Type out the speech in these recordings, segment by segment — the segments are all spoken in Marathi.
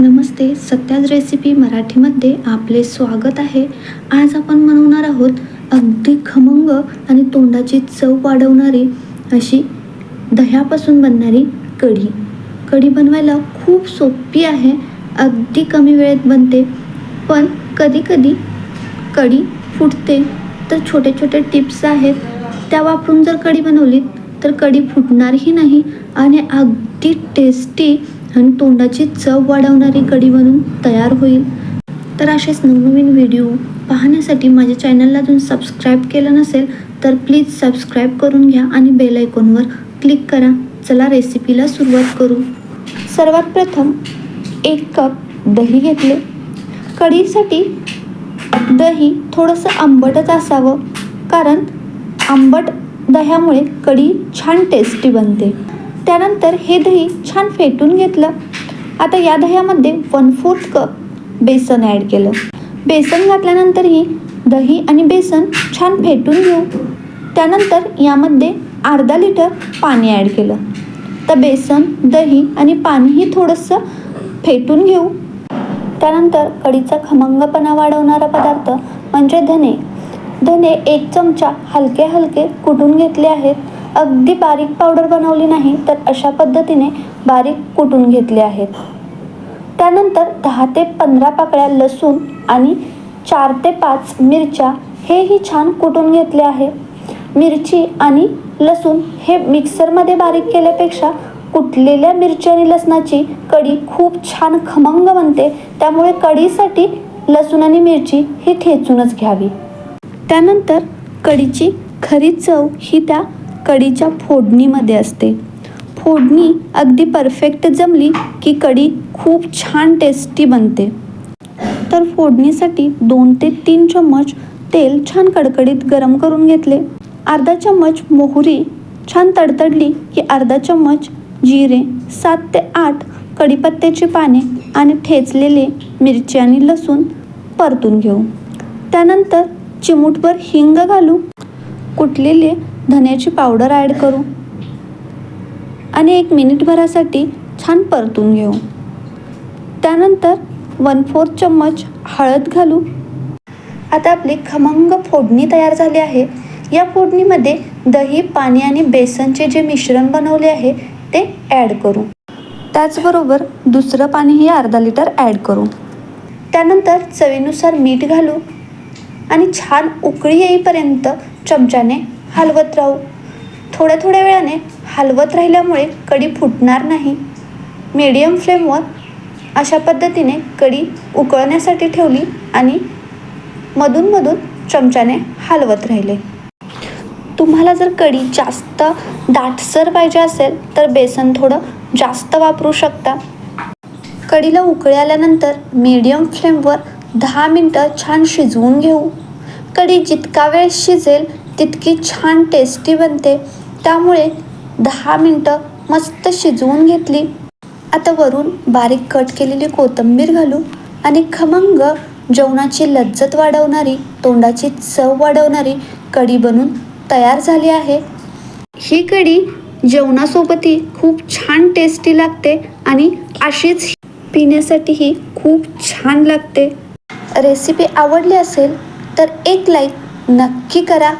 नमस्ते सत्याज रेसिपी मराठीमध्ये आपले स्वागत आहे. आज आपण बनवणार आहोत अगदी खमंग आणि तोंडाची चव वाढवणारी अशी दह्यापासून बनणारी कढी. कढी बनवायला खूप सोपी आहे अगदी कमी वेळेत बनते. पण कधीकधी कढी फुटते तर छोटे छोटे टिप्स आहेत. त्या वापरून जर कढी बनवली तर कढी फुटणारही नाही आणि अगदी टेस्टी आणि तोंडाची चव वाढवणारी कढी बनून तयार होईल. तर असेच नवनवीन व्हिडिओ पाहण्यासाठी माझ्या चॅनलला अजून सबस्क्राईब केलं नसेल तर प्लीज सबस्क्राईब करून घ्या आणि बेल आयकॉनवर क्लिक करा. चला रेसिपीला सुरुवात करू. सर्वात प्रथम एक कप दही घेतले. कढीसाठी दही थोडंसं आंबटच असावं कारण आंबट दह्यामुळे कढी छान टेस्टी बनते. त्यानंतर हे दही छान फेटून घेतलं. आता या दह्यामध्ये वन फोर्थ कप बेसन ॲड केलं. बेसन घातल्यानंतरही दही आणि बेसन छान फेटून घेऊ. त्यानंतर यामध्ये अर्धा लिटर पाणी ॲड केलं. तर बेसन दही आणि पाणीही थोडंसं फेटून घेऊ. त्यानंतर कढीचा खमंगपणा वाढवणारा पदार्थ म्हणजे धने. धने एक चमचा हलके हलके कुटून घेतले आहेत? अगदी बारीक पावडर बनवली नाही तर अशा पद्धतीने बारीक कुटून घेतले आहेत. त्यानंतर दहा ते पंधरा पाकळ्या लसूण आणि चार ते पाच मिरच्या हेही छान कुटून घेतले आहे. मिरची आणि लसूण हे मिक्सरमध्ये बारीक केल्यापेक्षा कुटलेल्या मिरची आणि लसणाची कढी खूप छान खमंग बनते त्यामुळे कढीसाठी लसूण आणि मिरची ही ठेचूनच घ्यावी. त्यानंतर कढीची खरी चव ही त्या कढीच्या फोडणीमध्ये असते. फोडणी अगदी परफेक्ट जमली की कढी खूप छान टेस्टी बनते. तर फोडणीसाठी दोन ते तीन चम्मच तेल छान कडकडीत गरम करून घेतले. अर्धा चम्मच मोहरी छान तडतडली की अर्धा चम्मच जिरे सात ते आठ कढीपत्त्याची पाने आणि ठेचलेले मिरची आणि लसूण परतून घेऊ. त्यानंतर चिमूटभर हिंग घालू. कुटलेली धन्याची पावडर ॲड करू आणि एक मिनिटभरासाठी छान परतून घेऊ. त्यानंतर वन फोर्थ चम्मच हळद घालू. आता आपली खमंग फोडणी तयार झाली आहे. या फोडणीमध्ये दही पाणी आणि बेसनचे जे मिश्रण बनवले आहे ते ॲड करू. त्याचबरोबर दुसरं पाणीही अर्धा लिटर ॲड करू. त्यानंतर चवीनुसार मीठ घालू. आणि छान उकळी येईपर्यंत चमच्याने हलवत राहू. थोड्या थोड्या वेळाने हलवत राहिल्यामुळे कढी फुटणार नाही. मीडियम फ्लेमवर अशा पद्धतीने कढी उकळण्यासाठी ठेवली आणि मधूनमधून चमच्याने हलवत राहिले. तुम्हाला जर कढी जास्त दाटसर पाहिजे असेल तर बेसन थोडं जास्त वापरू शकता. कढीला उकळी आल्यानंतर मीडियम फ्लेमवर दहा मिनटं छान शिजवून घेऊ. कढी जितका वेळ शिजेल तितकी छान टेस्टी बनते. त्यामुळे दहा मिनटं मस्त शिजवून घेतली. आता वरून बारीक कट केलेली कोथिंबीर घालू आणि खमंग जेवणाची लज्जत वाढवणारी तोंडाची चव वाढवणारी कढी बनून तयार झाली आहे. ही कढी जेवणासोबतही खूप छान टेस्टी लागते आणि अशीच पिण्यासाठीही खूप छान लागते. रेसिपी आवडली असेल तर एक लाईक नक्की करा.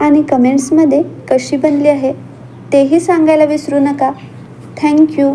आणि कमेंट्समध्ये कशी बनली आहे तेही सांगायला विसरू नका. थँक्यू